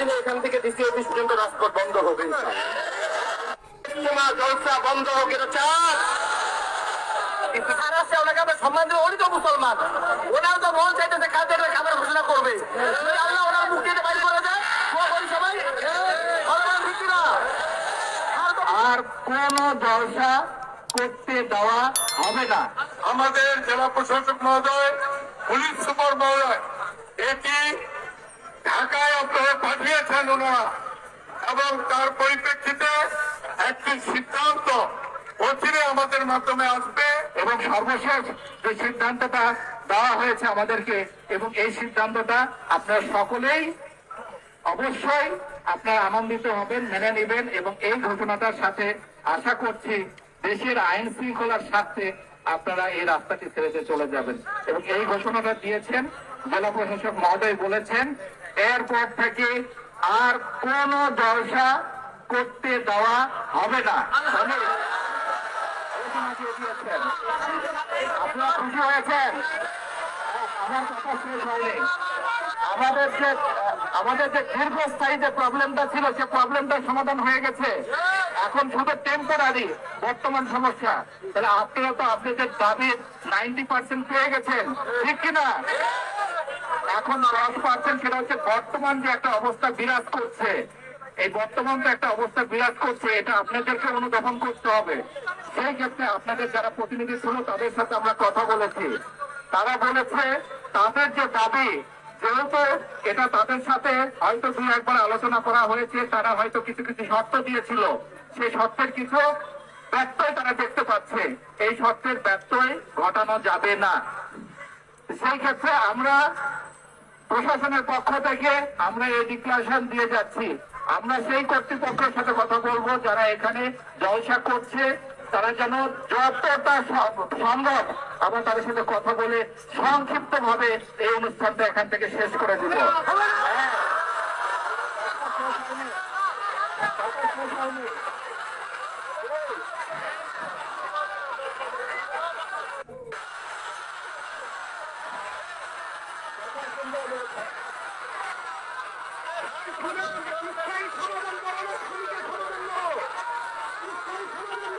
দিনে এখান থেকে ডিসি অফিস পর্যন্ত রাজপথ বন্ধ হবে জলসা বন্ধ হোক এটা চান মহারাষ্ট্রে ওনাকে আমরা সম্মান দেবো উনি তো মুসলমান। ওনার তো মন চাইতেছে খাদ্যের খাবার ঘোষণা করবে। আল্লাহ ওনার মুখ দিয়ে বাইর করে দেয় সবাই। ভগবান ঠিক না। আর কোন জলসা করতে দেওয়া হবে না। আমাদের জেলা প্রশাসক মহোদয় পুলিশ সুপার মহোদয় এটি ঢাকায় আপনারা ওনারা এবং তার পরিপ্রেক্ষিতে একটি সিদ্ধান্ত অচিরে আমাদের মাধ্যমে আসবে এবং সর্বশেষ যে সিদ্ধান্তটা দেওয়া হয়েছে আমাদেরকে এবং এই সিদ্ধান্তটা আপনারা সকলেই অবশ্যই আপনারা আনন্দিত হবেন, মেনে নেবেন এবং এই ঘটনাটার সাথে আশা করছি দেশের আইন শৃঙ্খলার স্বার্থে আপনারা এই রাস্তাটি ছেড়ে চলে যাবেন। এবং এই ঘোষণাটা দিয়েছেন জেলা প্রশাসক মহোদয় বলেছেন, এরপর থেকে আর কোন জলসা করতে দেওয়া হবে না। আপনারা খুশি হয়েছেন? আমার কথা শেষ হয়নি। আমাদের যে আমাদের যে দীর্ঘস্থায়ী যে প্রবলেমটা ছিল সে প্রবলেমটার সমাধান হয়ে গেছে। এখন শুধু টেম্পোরারি বর্তমান সমস্যা। তাহলে আপনারা তো আপনাদের দাবির নাইনটি পার্সেন্ট পেয়ে গেছেন। ঠিক কিনা? এখন দশ পার্সেন্ট সেটা হচ্ছে বর্তমান যে একটা অবস্থা বিরাজ করছে। এই বর্তমান যে একটা অবস্থা বিরাজ করছে, এটা আপনাদেরকে অনুধাবন করতে হবে। সেই ক্ষেত্রে আপনাদের যারা প্রতিনিধি ছিল, তাদের সাথে আমরা কথা বলেছি। তারা বলেছে, তাদের যে দাবি, যেহেতু এটা তাদের সাথে হয়তো দুই একবার আলোচনা করা হয়েছে, তারা হয়তো কিছু কিছু শর্ত দিয়েছিল। সেই শর্তের কিছু ব্যত্যয় তারা দেখতে পাচ্ছে। এই শর্তের ব্যত্যয় ঘটানো যাবে না। সেই ক্ষেত্রে আমরা প্রশাসনের পক্ষ থেকে আমরা এই ডিক্লারেশন দিয়ে যাচ্ছি। আমরা সেই কর্তৃপক্ষের সাথে কথা বলব, যারা এখানে জলসা করছে। তারা যেন যতটা সম্ভব আমরা তাদের সাথে কথা বলে সংক্ষিপ্ত ভাবে এই অনুষ্ঠানটা এখান থেকে শেষ করে দিব। সমাধান করো সমাধান করো সমাধান করো